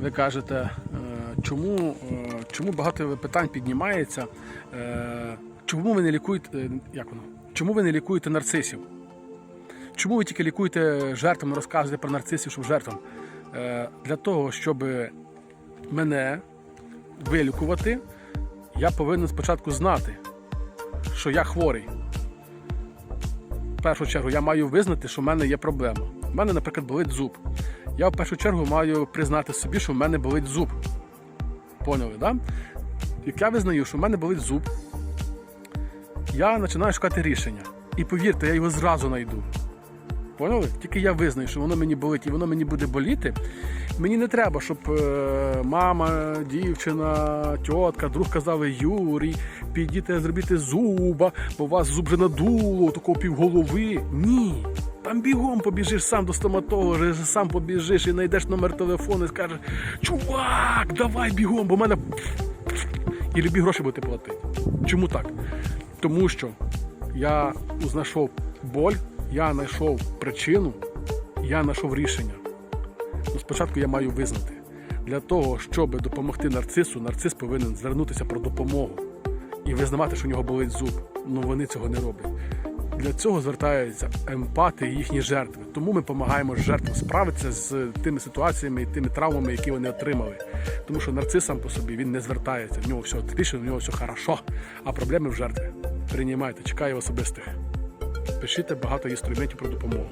ви кажете, е, чому, е, чому багато питань піднімається, е, чому ви не лікуєте, як воно? Чому ви не лікуєте нарцисів? Чому ви тільки лікуєте жертвам, розказуєте про нарцисів, щоб жертвам? Для того, щоб мене вилікувати, я повинен спочатку знати, що я хворий. В першу чергу я маю визнати, що в мене є проблема. У мене, наприклад, болить зуб. Я в першу чергу маю признати собі, що в мене болить зуб. Поняли? Да? Як я визнаю, що в мене болить зуб, я починаю шукати рішення. І повірте, я його зразу знайду. Поняли? Тільки я визнаю, що воно мені болить і воно мені буде боліти. Мені не треба, щоб е, мама, дівчина, тітка, друг казали Юрій, підійте зробити зуба, бо у вас зуб вже надуло, такого півголови. Ні. Там бігом побіжиш сам до стоматолога, сам побіжиш і знайдеш номер телефону і скажеш, чувак, давай бігом, бо в мене і любі гроші будете платити. Чому так? Тому що я знайшов боль, я знайшов причину, я знайшов рішення. Ну, спочатку я маю визнати. Для того, щоб допомогти нарцису, нарцис повинен звернутися про допомогу і визнавати, що у нього болить зуб. Ну вони цього не роблять. Для цього звертаються емпати і їхні жертви. Тому ми допомагаємо жертвам справитися з тими ситуаціями і тими травмами, які вони отримали. Тому що нарцис сам по собі він не звертається, в нього все тише, в нього все хорошо, а проблеми в жертві. Приймайте, чекаю особистих. Пишіть багато інструментів про допомогу.